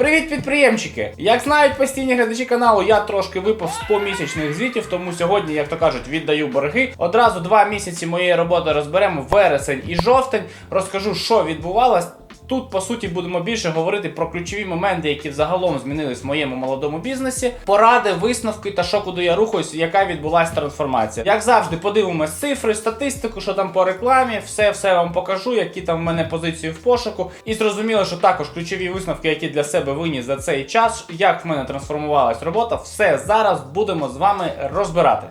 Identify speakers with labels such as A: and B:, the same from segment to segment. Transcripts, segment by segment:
A: Привіт, підприємчики! Як знають постійні глядачі каналу, я трошки випав з помісячних звітів, тому сьогодні, як то кажуть, віддаю борги. Одразу два місяці моєї роботи розберемо вересень і жовтень. Розкажу, що відбувалось. Тут, по суті, будемо більше говорити про ключові моменти, які взагалом змінились в моєму молодому бізнесі, поради, висновки та що куди я рухаюсь, яка відбулася трансформація. Як завжди, подивимось цифри, статистику, що там по рекламі, все все вам покажу, які там в мене позиції в пошуку. І зрозуміло, що також ключові висновки, які для себе виніс за цей час, як в мене трансформувалась робота, все зараз будемо з вами розбирати.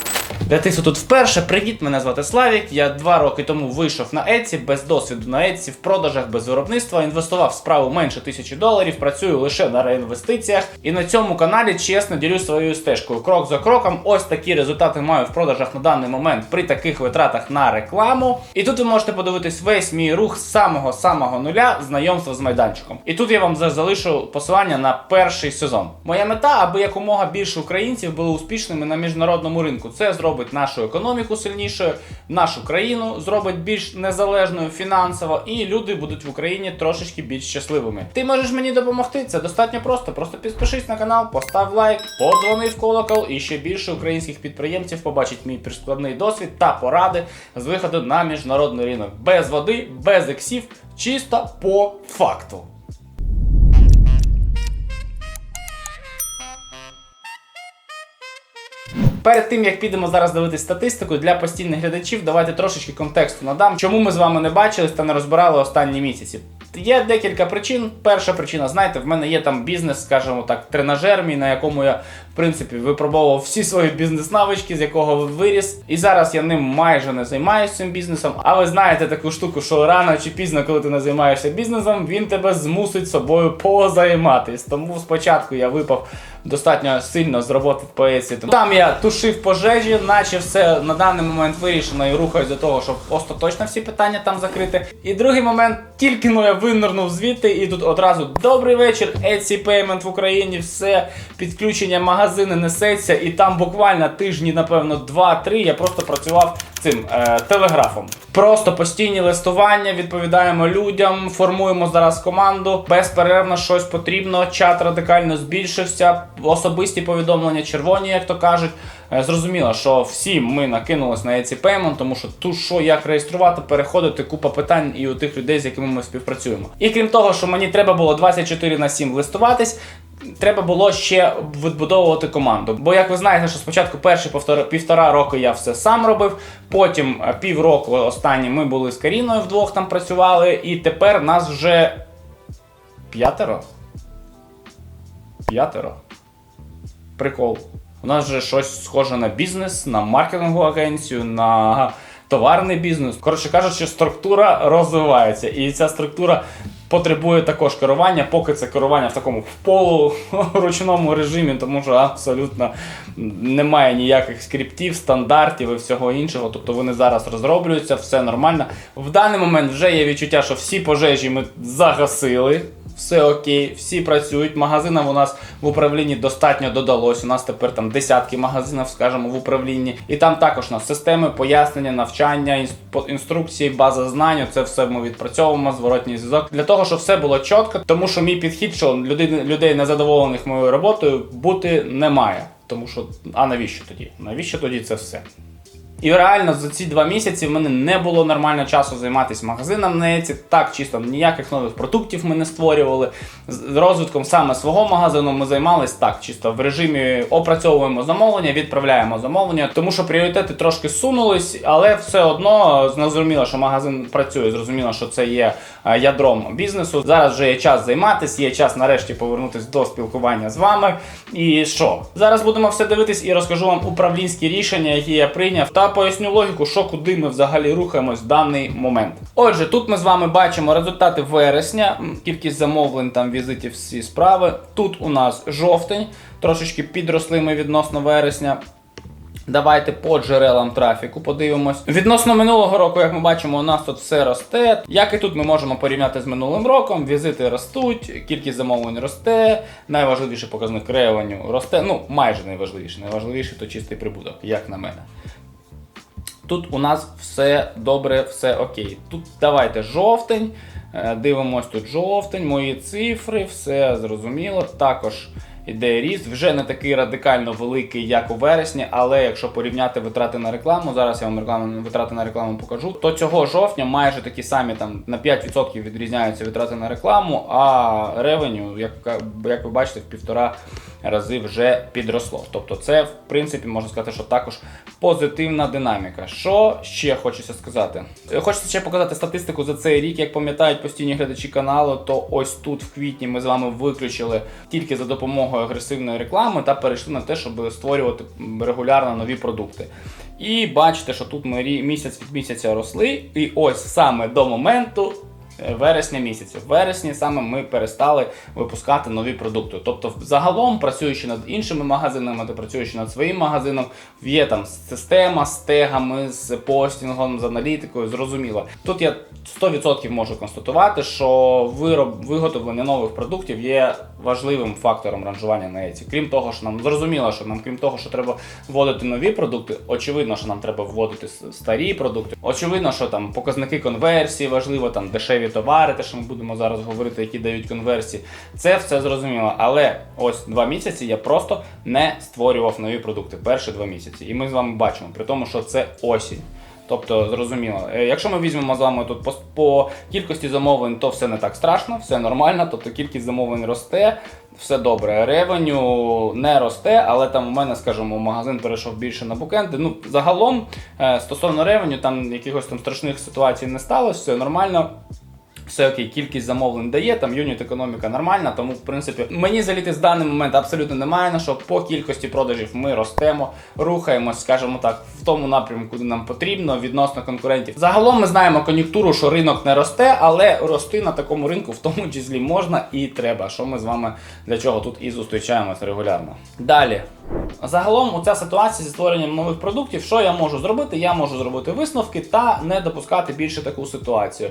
A: Для тих, хто тут вперше, привіт, мене звати Славік. Я два роки тому вийшов на Etsy, без досвіду на Etsy, в продажах без виробництва, інвестував справу менше тисячі доларів, працюю лише на реінвестиціях. І на цьому каналі чесно ділюсь своєю стежкою. Крок за кроком. Ось такі результати маю в продажах на даний момент при таких витратах на рекламу. І тут ви можете подивитись весь мій рух з самого самого нуля знайомства з майданчиком. І тут я вам за- залишу посилання на перший сезон. Моя мета, аби якомога більше українців були успішними на міжнародному ринку. Це зробить нашу економіку сильнішою, нашу країну зробить більш незалежною фінансово, і люди будуть в Україні трошечки більш щасливими. Ти можеш мені допомогти. Це достатньо просто. Просто підпишись на канал, постав лайк, подзвони в колокол, і ще більше українських підприємців побачить мій прискладний досвід та поради з виходу на міжнародний ринок. Без води, без ексів, чисто по факту. Перед тим як підемо зараз дивитися статистику для постійних глядачів, давайте трошечки контексту надам, чому ми з вами не бачились та не розбирали останні місяці. Є декілька причин. Перша причина, знаєте, в мене є там бізнес, скажімо так, тренажер мій, на якому я в принципі випробовував всі свої бізнес-навички, з якого виріс. І зараз я ним майже не займаюся цим бізнесом. А ви знаєте таку штуку, що рано чи пізно, коли ти не займаєшся бізнесом, він тебе змусить собою позайматись. Тому спочатку я випав достатньо сильно з роботи в поезії. Там я тушив пожежі, наче все на даний момент вирішено і рухаюсь до того, щоб остаточно всі питання там закрити. І другий момент, тільки ну я винирнув звідти, і тут одразу добрий вечір, Etsy Payment в Україні, все підключення магазини несеться, і там буквально тижні, напевно, 2-3 я просто працював цим е, телеграфом. Просто постійні листування, відповідаємо людям, формуємо зараз команду. Безперервно щось потрібно. Чат радикально збільшився. Особисті повідомлення червоні, як то кажуть. Е, Зрозуміло, що всі ми накинулись на Etsy Payment, тому що ту, що як реєструвати, переходити, купа питань і у тих людей, з якими ми співпрацюємо. І крім того, що мені треба було 24 на 7 листуватись. Треба було ще відбудовувати команду. Бо, як ви знаєте, що спочатку перші півтора, півтора року я все сам робив, потім е, півроку останні ми були з Каріною вдвох там працювали, і тепер нас вже п'ятеро. П'ятеро. Прикол. У нас же щось схоже на бізнес, на маркетингову агенцію, на товарний бізнес. Коротше кажучи, структура розвивається. І ця структура потребує також керування, поки це керування в такому полуручному режимі, тому що абсолютно немає ніяких скриптів, стандартів і всього іншого. Тобто вони зараз розроблюються, все нормально. В даний момент вже є відчуття, що всі пожежі ми загасили. Все окей, всі працюють. Магазинів у нас в управлінні достатньо додалось. У нас тепер там десятки магазинів, скажімо, в управлінні. І там також у нас системи пояснення, навчання, інструкції, база знань. Це все ми відпрацьовуємо, зворотній зв'язок. Для того, щоб все було чітко, тому що мій підхід, що людей, людей незадоволених моєю роботою, бути не має. Тому що, а навіщо тоді? Навіщо тоді це все? І реально за ці два місяці в мене не було нормально часу займатися магазином на Etsy. Так, чисто ніяких нових продуктів ми не створювали. З розвитком саме свого магазину ми займалися так, чисто в режимі опрацьовуємо замовлення, відправляємо замовлення, тому що пріоритети трошки сунулись, але все одно зрозуміло, що магазин працює. Зрозуміло, що це є е, ядром бізнесу. Зараз вже є час займатися, є час нарешті повернутися до спілкування з вами. І що? Зараз будемо все дивитись і розкажу вам управлінські рішення, які я прийняв, та поясню логіку, що куди ми взагалі рухаємось в даний момент. Отже, тут ми з вами бачимо результати вересня, кількість замовлень, там візитів, всі справи. Тут у нас жовтень, трошечки підросли ми відносно вересня. Давайте по джерелам трафіку подивимось. Відносно минулого року, як ми бачимо, у нас тут все росте. Як і тут ми можемо порівняти з минулим роком. Візити ростуть, кількість замовлень росте. Найважливіший показник ревеню росте. Ну, майже найважливіший. Найважливіший то чистий прибуток, як на мене. Тут у нас все добре, все окей. Тут давайте жовтень. Е, Дивимось тут жовтень, мої цифри, все зрозуміло. Також іде ріст, вже не такий радикально великий, як у вересні, але якщо порівняти витрати на рекламу, зараз я вам рекламу, витрати на рекламу покажу, то цього жовтня майже такі самі там на 5% відрізняються витрати на рекламу, а ревеню, як, як ви бачите, в півтора рази вже підросло. Тобто, це в принципі можна сказати, що також позитивна динаміка. Що ще хочеться сказати? Е, Хочеться ще показати статистику за цей рік. Як пам'ятають постійні глядачі каналу, то ось тут в квітні ми з вами виключили тільки за допомогою агресивної реклами та перейшли на те, щоб створювати регулярно нові продукти. І бачите, що тут ми місяць від місяця росли, і ось саме до моменту вересня місяця. В вересні саме ми перестали випускати нові продукти. Тобто, загалом, працюючи над іншими магазинами та працюючи над своїм магазином, є там система з тегами, з постінгом, з аналітикою, зрозуміло. Тут я 100% можу констатувати, що вироб, виготовлення нових продуктів є важливим фактором ранжування на Еці. Крім того, що нам зрозуміло, що нам, крім того, що треба вводити нові продукти, очевидно, що нам треба вводити старі продукти. Очевидно, що там показники конверсії важливо, там дешеві товари, те, що ми будемо зараз говорити, які дають конверсії. Це все зрозуміло. Але ось два місяці я просто не створював нові продукти. Перші два місяці. І ми з вами бачимо, при тому, що це осінь. Тобто, зрозуміло, Е, якщо ми візьмемо з вами тут по, по кількості замовлень, то все не так страшно, все нормально. Тобто кількість замовлень росте, все добре. Ревеню не росте, але там у мене, скажімо, магазин перейшов більше на букенди. Ну, загалом, е, стосовно ревеню, там якихось там страшних ситуацій не сталося, все нормально. Все окей, кількість замовлень дає, там юніт економіка нормальна, тому в принципі мені заліти з даний момент абсолютно немає на що. По кількості продажів ми ростемо, рухаємось, скажімо так, в тому напрямку, куди нам потрібно, відносно конкурентів. Загалом ми знаємо кон'юнктуру, що ринок не росте, але рости на такому ринку в тому числі можна і треба. Що ми з вами для чого тут і зустрічаємось регулярно. Далі. Загалом, у ця ситуація зі створенням нових продуктів, що я можу зробити? Я можу зробити висновки та не допускати більше таку ситуацію.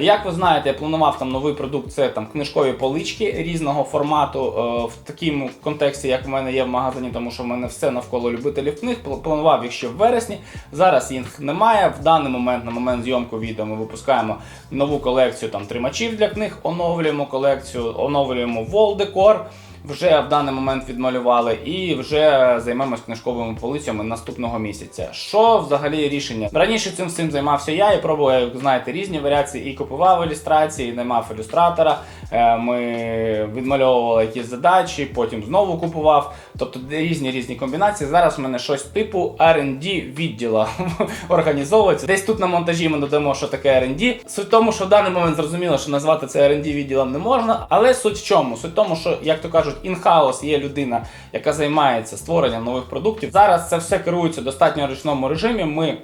A: Як ви знаєте, я планував там новий продукт, це там книжкові полички різного формату е, в такому контексті, як в мене є в магазині, тому що в мене все навколо любителів книг. Планував їх ще в вересні. Зараз їх немає. В даний момент, на момент зйомку відео, ми випускаємо нову колекцію там тримачів для книг, оновлюємо колекцію, оновлюємо wall decor вже в даний момент відмалювали і вже займемось книжковими полицями наступного місяця. Що взагалі рішення? Раніше цим всім займався я і пробував, як знаєте, різні варіації і купував ілюстрації, і наймав ілюстратора. Е, Ми відмальовували якісь задачі, потім знову купував. Тобто різні різні комбінації. Зараз в мене щось типу R&D відділа організовується. Десь тут на монтажі ми додамо, що таке R&D. Суть в тому, що в даний момент зрозуміло, що назвати це R&D відділом не можна. Але суть в чому? Суть в тому, що, як то кажуть, in-house є людина, яка займається створенням нових продуктів. Зараз це все керується достатньо ручному режимі. Ми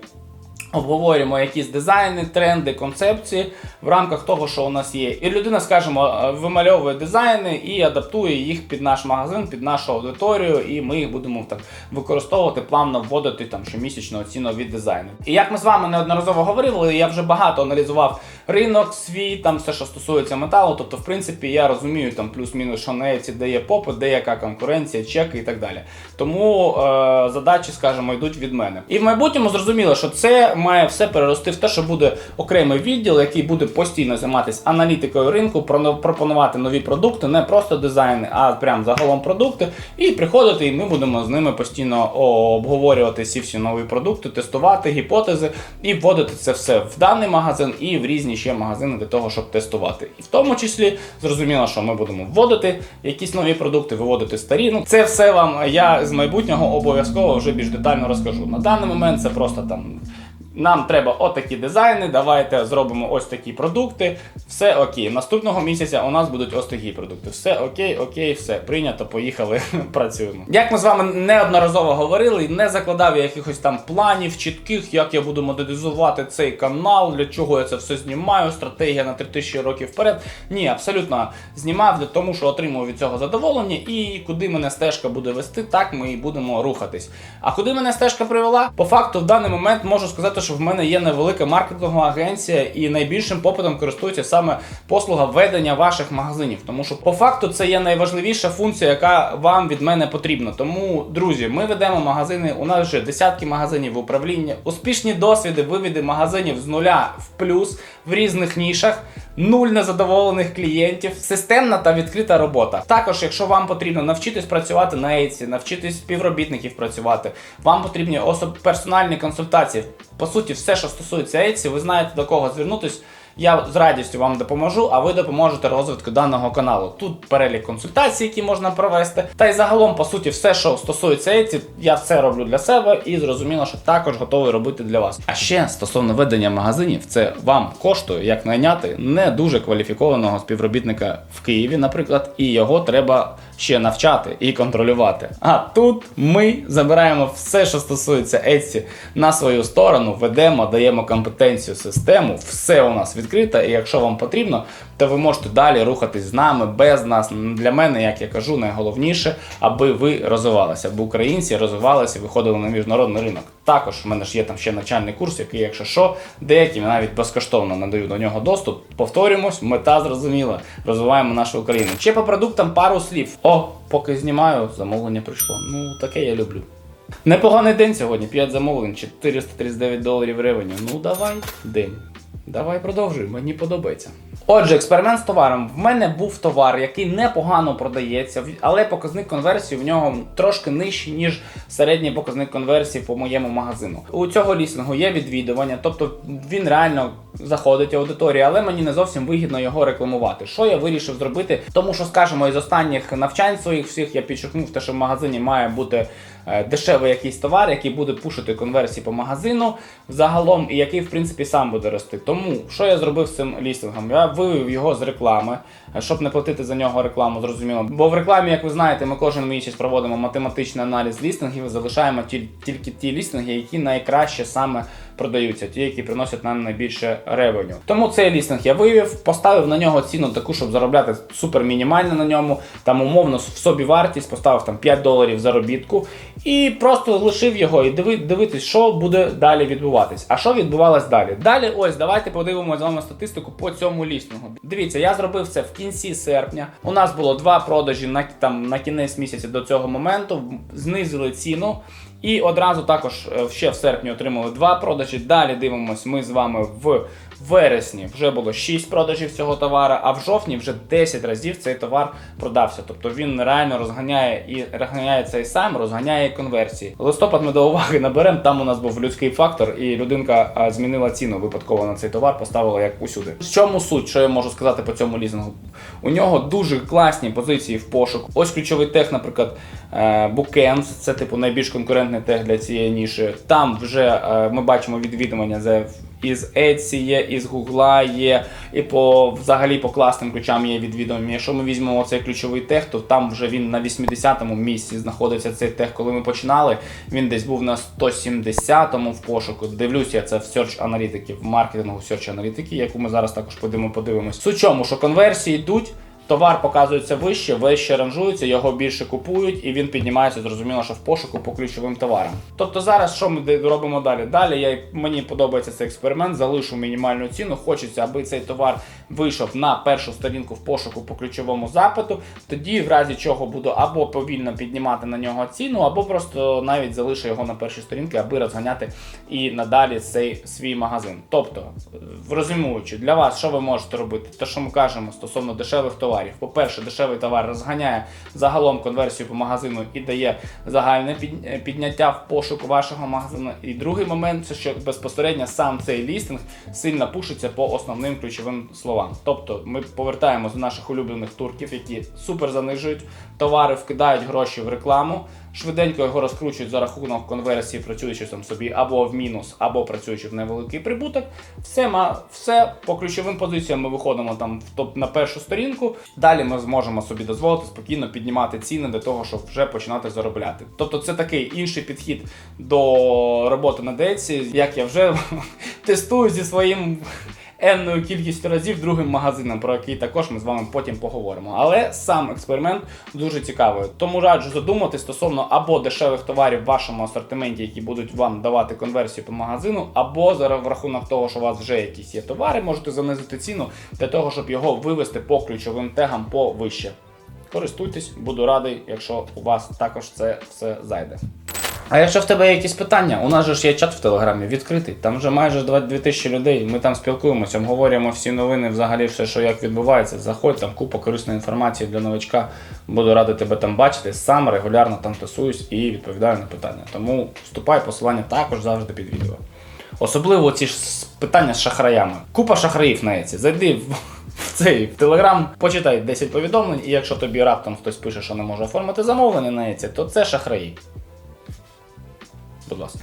A: Обговорюємо якісь дизайни, тренди, концепції в рамках того, що у нас є. І людина, скажімо, е, вимальовує дизайни і адаптує їх під наш магазин, під нашу аудиторію, і ми їх будемо так використовувати, плавно вводити там щомісячно ці нові дизайни. І як ми з вами неодноразово говорили, я вже багато аналізував ринок свій, там все, що стосується металу. Тобто, в принципі, я розумію там плюс-мінус, що на Еці де є попит, де яка конкуренція, чеки і так далі. Тому е, задачі, скажімо, йдуть від мене. І в майбутньому зрозуміло, що це має все перерости в те, що буде окремий відділ, який буде постійно займатися аналітикою ринку, пропонувати нові продукти, не просто дизайни, а прям загалом продукти. І приходити, і ми будемо з ними постійно обговорювати ці всі нові продукти, тестувати гіпотези і вводити це все в даний магазин і в різні ще магазини для того, щоб тестувати. І в тому числі зрозуміло, що ми будемо вводити якісь нові продукти, виводити старі. Ну це все вам я з майбутнього обов'язково вже більш детально розкажу. На даний момент це просто там. Нам треба отакі дизайни, давайте зробимо ось такі продукти. Все окей. Наступного місяця у нас будуть ось такі продукти. Все окей, окей, все прийнято, поїхали, працюємо. Як ми з вами неодноразово говорили, не закладав я якихось там планів чітких, як я буду монетизувати цей канал, для чого я це все знімаю, стратегія на 3000 років вперед. Ні, абсолютно знімав для того, що отримав від цього задоволення, і куди мене стежка буде вести, так ми і будемо рухатись. А куди мене стежка привела? По факту, в даний момент можу сказати, що в мене є невелика маркетингова агенція, і найбільшим попитом користується саме послуга ведення ваших магазинів. Тому що по факту це є найважливіша функція, яка вам від мене потрібна. Тому, друзі, ми ведемо магазини. У нас вже десятки магазинів в управлінні, успішні досвіди вивіди магазинів з нуля в плюс в різних нішах. Нуль незадоволених клієнтів, системна та відкрита робота. Також, якщо вам потрібно навчитись працювати на Etsy, навчитись співробітників працювати, вам потрібні особ... персональні консультації. По суті, все, що стосується Etsy, ви знаєте до кого звернутись. Я з радістю вам допоможу, а ви допоможете розвитку даного каналу. Тут перелік консультацій, які можна провести. Та й загалом, по суті, все, що стосується Etsy, я все роблю для себе і зрозуміло, що також готовий робити для вас. А ще стосовно ведення магазинів, це вам коштує як найняти не дуже кваліфікованого співробітника в Києві, наприклад, і його треба ще навчати і контролювати. А тут ми забираємо все, що стосується Etsy, на свою сторону, ведемо, даємо компетенцію систему, все у нас відкрите, і якщо вам потрібно, то ви можете далі рухатись з нами, без нас. Для мене, як я кажу, найголовніше, аби ви розвивалися, аби українці розвивалися, виходили на міжнародний ринок. Також в мене ж є там ще навчальний курс, який, якщо що, деякі навіть безкоштовно надаю до нього доступ. Повторюємось, мета зрозуміла. Розвиваємо нашу Україну. Ще по продуктам пару слів. О, поки знімаю, замовлення прийшло. Ну, таке я люблю. Непоганий день сьогодні, 5 замовлень, 439 доларів ревеню. Ну давай, день. Давай продовжуй, мені подобається. Отже, експеримент з товаром. В мене був товар, який непогано продається, але показник конверсії в нього трошки нижчий, ніж середній показник конверсії по моєму магазину. У цього лістингу є відвідування, тобто він реально заходить аудиторія, але мені не зовсім вигідно його рекламувати. Що я вирішив зробити? Тому що, скажімо, із останніх навчань своїх всіх я підчеркнув те, що в магазині має бути дешевий якийсь товар, який буде пушити конверсії по магазину загалом, і який, в принципі, сам буде рости. Тому що я зробив з цим лістингом? Я вивів його з реклами, е, щоб не платити за нього рекламу, зрозуміло. Бо в рекламі, як ви знаєте, ми кожен місяць проводимо математичний аналіз лістингів залишаємо ті, тільки ті лістинги, які найкраще саме продаються, ті, які приносять нам найбільше ревеню. Тому цей лістинг я вивів, поставив на нього ціну таку, щоб заробляти супер мінімально на ньому. Там умовно в собі вартість, поставив там 5 доларів заробітку і просто лишив його і дивитись, що буде далі відбуватись. А що відбувалось далі? Далі, ось, давайте подивимося з вами статистику по цьому лістингу. Дивіться, я зробив це в кінці серпня. У нас було два продажі на там на кінець місяця до цього моменту. Знизили ціну. І одразу також е, ще в серпні отримали два продажі. Далі дивимось, ми з вами в вересні вже було 6 продажів цього товара, а в жовтні вже 10 разів цей товар продався. Тобто він реально розганяє і розганяє цей сам, розганяє конверсії. Листопад ми до уваги наберемо. Там у нас був людський фактор, і людинка змінила ціну випадково на цей товар, поставила як усюди. В чому суть, що я можу сказати по цьому лізингу? У нього дуже класні позиції в пошук. Ось ключовий тех, наприклад, е, Bookends, це типу найбільш конкурентний тех для цієї ніші. Там вже е, ми бачимо відвідування за із Etsy є, із Google є, і по взагалі по класним ключам є відвідомі. Якщо ми візьмемо цей ключовий тех, то там вже він на 80-му місці знаходиться цей тех. Коли ми починали, він десь був на 170-му в пошуку. Дивлюся це в Search аналітики, в маркетингу Search аналітики, яку ми зараз також подивимо, подивимось. Суть чому, що конверсії йдуть. Товар показується вище, вище ранжується, його більше купують, і він піднімається, зрозуміло, що в пошуку по ключовим товарам. Тобто зараз що ми робимо далі? Далі я, мені подобається цей експеримент, залишу мінімальну ціну. Хочеться, аби цей товар вийшов на першу сторінку в пошуку по ключовому запиту. Тоді, в разі чого буду або повільно піднімати на нього ціну, або просто навіть залишу його на першій сторінці, аби розганяти і надалі цей свій магазин. Тобто, в- розуміючи, для вас що ви можете робити? Те, що ми кажемо стосовно дешевих товарів. По-перше, дешевий товар розганяє загалом конверсію по магазину і дає загальне е, підняття в пошуку вашого магазину. І другий момент це що безпосередньо сам цей лістинг сильно пушиться по основним ключовим словам. Тобто ми повертаємось до наших улюблених турків, які супер занижують товари, вкидають гроші в рекламу. Швиденько його розкручують за рахунок конверсії, працюючи там собі або в мінус, або працюючи в невеликий прибуток. Все, все по ключовим позиціям ми виходимо там в топ на першу сторінку. Далі ми зможемо собі дозволити спокійно піднімати ціни для того, щоб вже починати заробляти. Тобто це такий інший підхід до роботи на деці, як я вже тестую зі своїм енною кількістю разів другим магазином, про який також ми з вами потім поговоримо. Але сам експеримент дуже цікавий. Тому раджу задумати стосовно або дешевих товарів в вашому асортименті, які будуть вам давати конверсію по магазину, або за рахунок того, що у вас вже якісь є товари, можете занизити ціну для того, щоб його вивести по ключовим тегам повище. Користуйтесь, буду радий, якщо у вас також це все зайде. А якщо в тебе є якісь питання, у нас же ж є чат в Телеграмі відкритий. Там вже майже 22 тисячі людей. Ми там спілкуємося, обговорюємо всі новини, взагалі все, що як відбувається. Заходь, там купа корисної інформації для новачка. Буду радий тебе там бачити. Сам регулярно там тусуюсь і відповідаю на питання. Тому вступай, посилання також завжди під відео. Особливо ці ж питання з шахраями. Купа шахраїв на Еці. Зайди в цей в Телеграм, почитай 10 повідомлень, і якщо тобі раптом хтось пише, що не може оформити замовлення на Еці, то це шахраї. Будь ласка.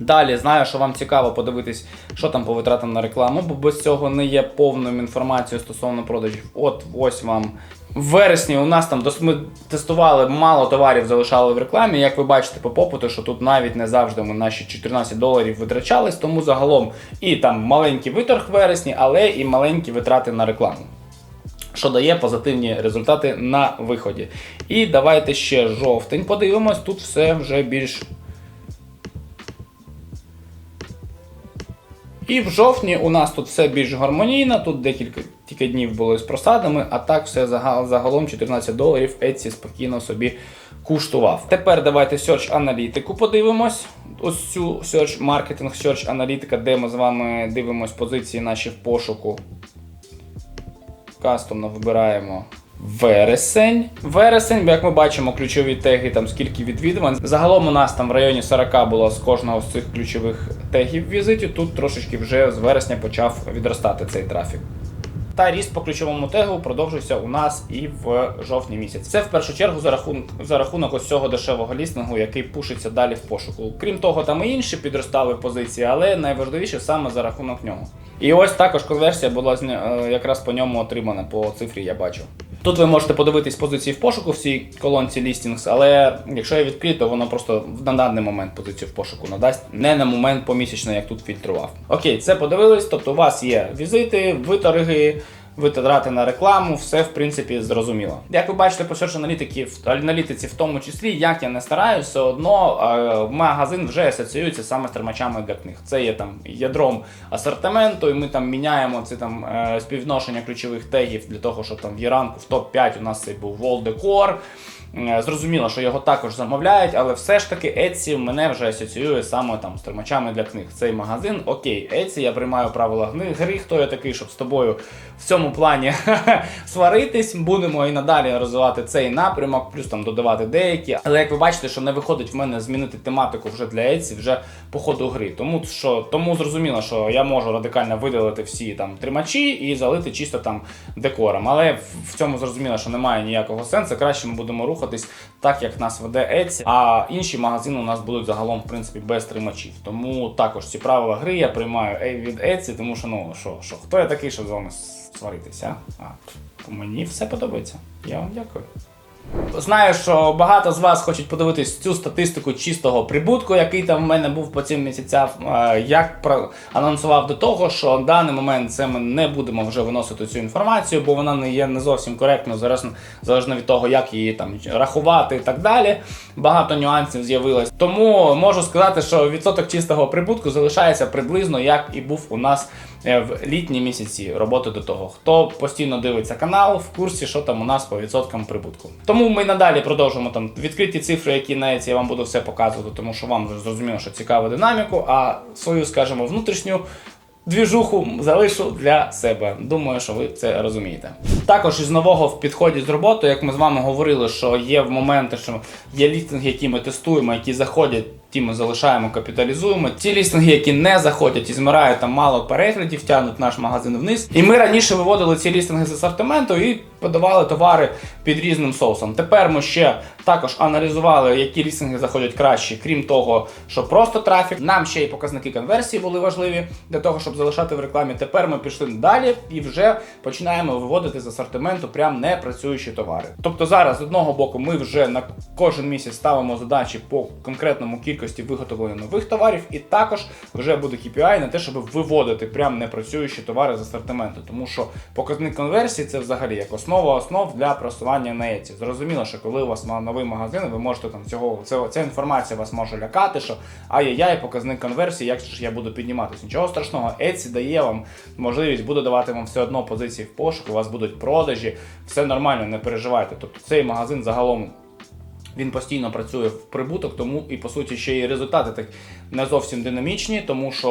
A: Далі знаю, що вам цікаво подивитись, що там по витратам на рекламу, бо без цього не є повною інформацією стосовно продажів. От ось вам. В вересні у нас там ми тестували мало товарів, залишали в рекламі. Як ви бачите по попиту, що тут навіть не завжди ми наші 14 доларів витрачались, тому загалом і там маленький виторг в вересні, але і маленькі витрати на рекламу що дає позитивні результати на виході. І давайте ще жовтень подивимось. Тут все вже більш. І в жовтні у нас тут все більш гармонійно, тут декілька тільки днів було з просадами, а так все загал- загалом 14 доларів Etsy спокійно собі куштував. Тепер давайте Search аналітику подивимось. Ось цю Search Marketing, Search аналітика, де ми з вами дивимось позиції наші в пошуку кастомно вибираємо вересень. Вересень, як ми бачимо, ключові теги, там скільки відвідувань. Загалом у нас там в районі 40 було з кожного з цих ключових тегів візитів. Тут трошечки вже з вересня почав відростати цей трафік. Та ріст по ключовому тегу продовжується у нас і в жовтні місяці. Це в першу чергу за рахунок за рахунок ось цього дешевого лістингу, який пушиться далі в пошуку. Крім того, там і інші підростали позиції, але найважливіше саме за рахунок нього. І ось також конверсія була е, якраз по ньому отримана по цифрі. Я бачу. Тут ви можете подивитись позиції в пошуку в цій колонці лістінгс, але якщо я відкрию, то воно просто на даний момент позицію в пошуку надасть, не на момент помісячно, як тут фільтрував. Окей, це подивились. Тобто у вас є візити, виторги, витрати на рекламу, все в принципі зрозуміло. Як ви бачите по Search аналітики, аналітиці, в тому числі, як я не стараюсь, все одно е, магазин вже асоціюється саме з тримачами для книг. Це є там ядром асортименту, і ми там міняємо це там е, співвідношення ключових тегів для того, щоб там в Іранку в топ-5 у нас цей був Wall Decor. Е, Зрозуміло, що його також замовляють, але все ж таки Etsy мене вже асоціює саме там з тримачами для книг. Цей магазин, окей, Etsy, я приймаю правила гри. Хто я такий, щоб з тобою в цьому плані сваритись? Будемо і надалі розвивати цей напрямок, плюс там додавати деякі. Але як ви бачите, що не виходить в мене змінити тематику вже для Etsy, вже по ходу гри. Тому що тому зрозуміло, що я можу радикально видалити всі там тримачі і залити чисто там декором. Але в- цьому зрозуміло, що немає ніякого сенсу. Краще ми будемо рухатись так, як нас веде Etsy, а інші магазини у нас будуть загалом в принципі без тримачів. Тому також ці правила гри я приймаю е- від Etsy, тому що ну що, що хто я такий, щоб з вами сваритися? А мені все подобається. Я вам дякую. Знаю, що багато з вас хочуть подивитись цю статистику чистого прибутку, який там в мене був по цим місяцям. Е, Як анонсував до того, що в даний момент це ми не будемо вже виносити цю інформацію, бо вона не є не зовсім коректною, зараз залежно від того, як її там рахувати і так далі. Багато нюансів з'явилось. Тому можу сказати, що відсоток чистого прибутку залишається приблизно як і був у нас в літні місяці роботи до того. Хто постійно дивиться канал, в курсі, що там у нас по відсоткам прибутку. Тому ми надалі продовжимо там відкриті цифри, які на Еці я вам буду все показувати, тому що вам вже зрозуміло, що цікава динаміку, а свою, скажімо, внутрішню. Двіжуху залишу для себе. Думаю, що ви це розумієте. Також із нового в підході з роботою, як ми з вами говорили, що є в моменти, що є лістинги, які ми тестуємо, які заходять, ті ми залишаємо, капіталізуємо. Ті лістинги, які не заходять і змирають там мало переглядів, тягнуть наш магазин вниз. І ми раніше виводили ці лістинги з асортименту і подавали товари під різним соусом. Тепер ми ще також аналізували, які лістинги заходять краще, крім того, що просто трафік. Нам ще й показники конверсії були важливі для того, щоб залишати в рекламі. Тепер ми пішли далі і вже починаємо виводити з асортименту прям не працюючі товари. Тобто зараз з одного боку ми вже на кожен місяць ставимо задачі по конкретному кількості виготовлення нових товарів, і також вже буде KPI на те, щоб виводити прям непрацюючі товари з асортименту. Тому що показник конверсії це взагалі як основа основ для просування на Etsy. Зрозуміло, що коли у вас новий магазин, ви можете там цього це, ця інформація вас може лякати, що ай-яй-яй, показник конверсії, як ж я буду підніматися. Нічого страшного, Etsy дає вам можливість, буде давати вам все одно позиції в пошуку, у вас будуть продажі, все нормально, не переживайте. Тобто цей магазин загалом він постійно працює в прибуток, тому і по суті ще й результати так не зовсім динамічні, тому що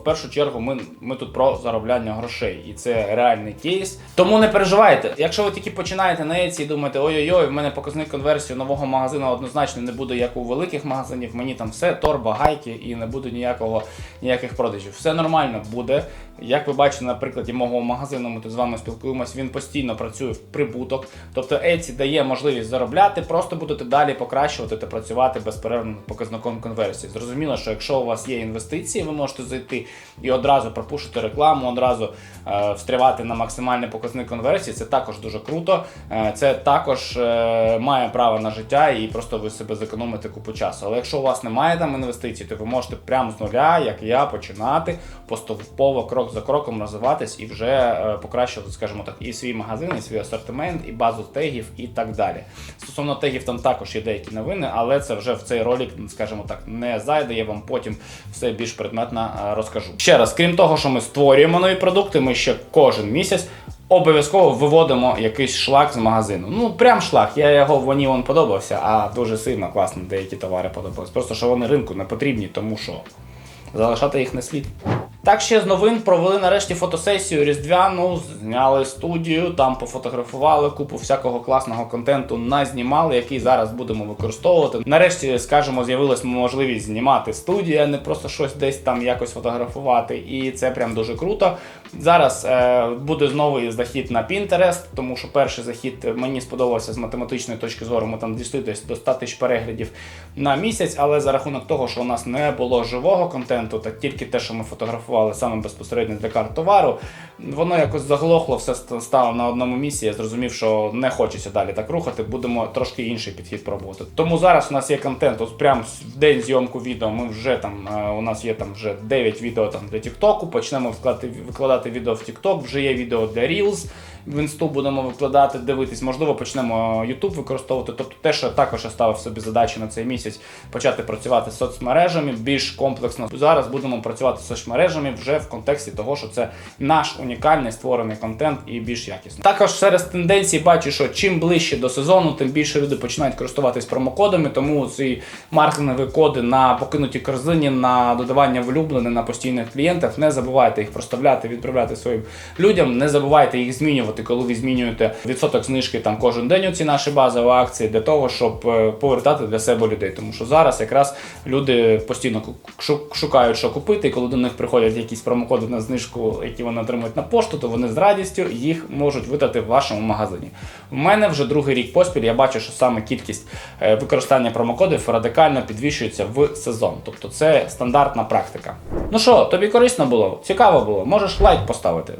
A: в першу чергу ми, ми тут про заробляння грошей, і це реальний кейс. Тому не переживайте. Якщо ви тільки починаєте на Etsy і думаєте, ой-ой-ой, в мене показник конверсії нового магазину однозначно не буде як у великих магазинів. Мені там все торба, гайки і не буде ніякого ніяких продажів. Все нормально буде. Як ви бачите, на прикладі мого магазину, ми тут з вами спілкуємось, він постійно працює в прибуток. Тобто Etsy дає можливість заробляти, просто будете далі покращувати та працювати безперервно показником конверсії. Зрозуміло, що якщо у вас є інвестиції, ви можете зайти і одразу пропушити рекламу, одразу е, встрявати на максимальний показник конверсії. Це також дуже круто. Е, це також е, має право на життя і просто ви себе зекономите купу часу. Але якщо у вас немає там інвестицій, то ви можете прямо з нуля, як я, починати поступово крок за кроком розвиватись і вже е, покращувати, скажімо так, і свій магазин, і свій асортимент, і базу тегів, і так далі. Стосовно тегів, там також є деякі новини, але це вже в цей ролик, скажімо так, не зайде. Я вам потім все більш предметно е, розкажу. Ще раз, крім того, що ми створюємо нові продукти, ми ще кожен місяць. Обов'язково виводимо якийсь шлак з магазину. Ну, прям шлак. Я його мені він подобався, а дуже сильно класно деякі товари подобались. Просто що вони ринку не потрібні, тому що залишати їх не слід. Так ще з новин провели нарешті фотосесію різдвяну, зняли студію, там пофотографували купу всякого класного контенту, назнімали, який зараз будемо використовувати. Нарешті, скажімо, з'явилась можливість знімати студію, а не просто щось десь там якось фотографувати. І це прям дуже круто. Зараз е, буде знову захід на Pinterest, тому що перший захід мені сподобався з математичної точки зору. Ми там дійшли десь до 100 тисяч переглядів на місяць, але за рахунок того, що у нас не було живого контенту, та тільки те, що ми фотографували саме безпосередньо для карт товару, воно якось заглохло, все стало на одному місці. Я зрозумів, що не хочеться далі так рухати. Будемо трошки інший підхід пробувати. Тому зараз у нас є контент. Ось прямо в день зйомку відео. Ми вже там е, у нас є там вже 9 відео там для TikTok, Почнемо вкладати, викладати відео в TikTok, Вже є відео для Reels. В інсту будемо викладати, дивитись. Можливо, почнемо YouTube використовувати. Тобто, те, що також я ставив собі задачі на цей місяць почати працювати з соцмережами більш комплексно. Зараз будемо працювати з соцмережами вже в контексті того, що це наш унікальний створений контент і більш якісний. Також серед тенденцій бачу, що чим ближче до сезону, тим більше люди починають користуватись промокодами. Тому ці маркетингові коди на покинуті корзині, на додавання влюблених, на постійних клієнтів. Не забувайте їх проставляти, відправляти своїм людям. Не забувайте їх змінювати, коли ви змінюєте відсоток знижки там кожен день. Оці наші базові акції для того, щоб е, повертати для себе людей. Тому що зараз якраз люди постійно шукають, що купити, і коли до них приходять якісь промокоди на знижку, які вони отримують на пошту, то вони з радістю їх можуть видати в вашому магазині. У мене вже другий рік поспіль. Я бачу, що саме кількість е, використання промокодів радикально підвищується в сезон. Тобто це стандартна практика. Ну що, тобі корисно було? Цікаво було? Можеш лайк поставити.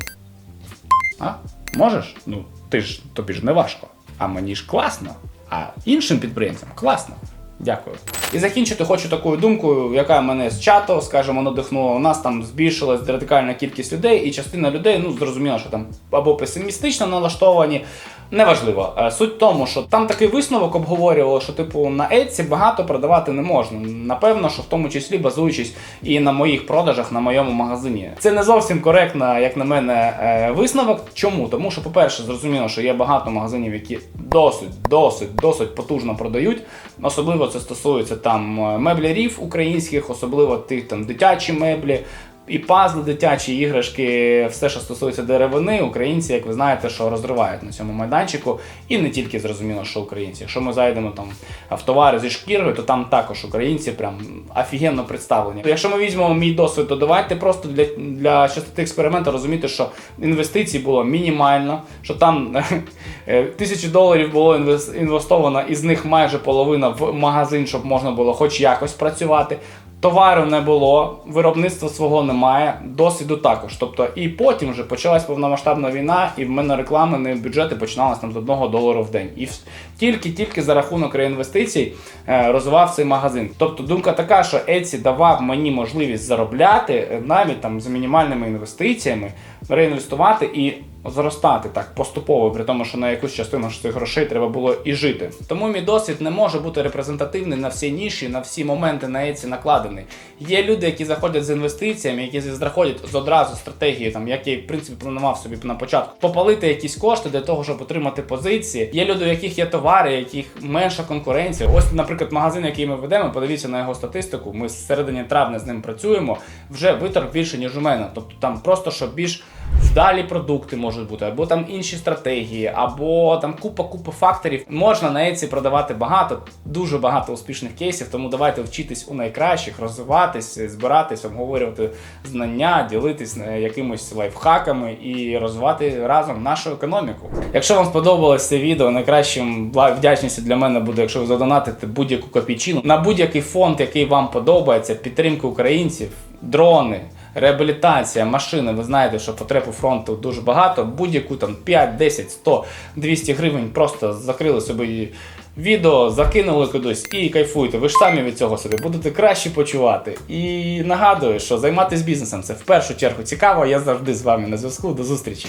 A: А? Можеш? Ну, ти ж тобі ж не важко. А мені ж класно. А іншим підприємцям класно. Дякую. І закінчити хочу такою думкою, яка мене з чату, скажімо, надихнула. У нас там збільшилась радикальна кількість людей, і частина людей, ну зрозуміло, що там або песимістично налаштовані. Неважливо. Е, Суть в тому, що там такий висновок обговорювали, що типу на Etsy багато продавати не можна. Напевно, що в тому числі базуючись і на моїх продажах на моєму магазині. Це не зовсім коректно, як на мене, е, висновок. Чому? Тому що, по-перше, зрозуміло, що є багато магазинів, які досить, досить, досить потужно продають. Особливо це стосується там е, меблярів українських, особливо тих там дитячі меблі. І пазли, дитячі іграшки, все, що стосується деревини, українці, як ви знаєте, що розривають на цьому майданчику. І не тільки зрозуміло, що українці. Якщо ми зайдемо там в товари зі шкірою, то там також українці прям офігенно представлені. Якщо ми візьмемо мій досвід, то давайте просто для, для частоти експерименту розуміти, що інвестицій було мінімально, що там е, тисячі доларів було інвес- інвестовано, із них майже половина в магазин, щоб можна було хоч якось працювати. Товару не було, виробництва свого немає, досвіду також. Тобто, і потім вже почалась повномасштабна війна, і в мене рекламні бюджети починалися там з одного долару в день. І тільки-тільки за рахунок реінвестицій е, розвивав цей магазин. Тобто думка така, що Etsy давав мені можливість заробляти е, навіть там з мінімальними інвестиціями, реінвестувати і зростати так поступово, при тому, що на якусь частину цих грошей треба було і жити. Тому мій досвід не може бути репрезентативний на всі ніші, на всі моменти на Etsy накладений. Є люди, які заходять з інвестиціями, які заходять з одразу стратегії, там як я в принципі планував собі на початку, попалити якісь кошти для того, щоб отримати позиції. Є люди, у яких є товари, яких менша конкуренція. Ось, наприклад, магазин, який ми ведемо, подивіться на його статистику. Ми з середини травня з ним працюємо. Вже виторг більше ніж у мене. Тобто там просто що більш вдалі продукти можуть бути, або там інші стратегії, або там купа купа факторів. Можна на Etsy продавати багато, дуже багато успішних кейсів. Тому давайте вчитись у найкращих, розвиватись, збиратись, обговорювати знання, ділитись е, якимось лайфхаками і розвивати разом нашу економіку. Якщо вам сподобалось це відео, найкращим вдячністю для мене буде, якщо ви задонатите будь-яку копійчину на будь-який фонд, який вам подобається, підтримки українців, дрони. Реабілітація, машини, ви знаєте, що потреб у фронту дуже багато. Будь-яку там 5, 10, 100, 200 гривень просто закрили собі відео, закинули кудись і кайфуйте. Ви ж самі від цього собі будете краще почувати. І нагадую, що займатися бізнесом це в першу чергу цікаво. Я завжди з вами на зв'язку. До зустрічі.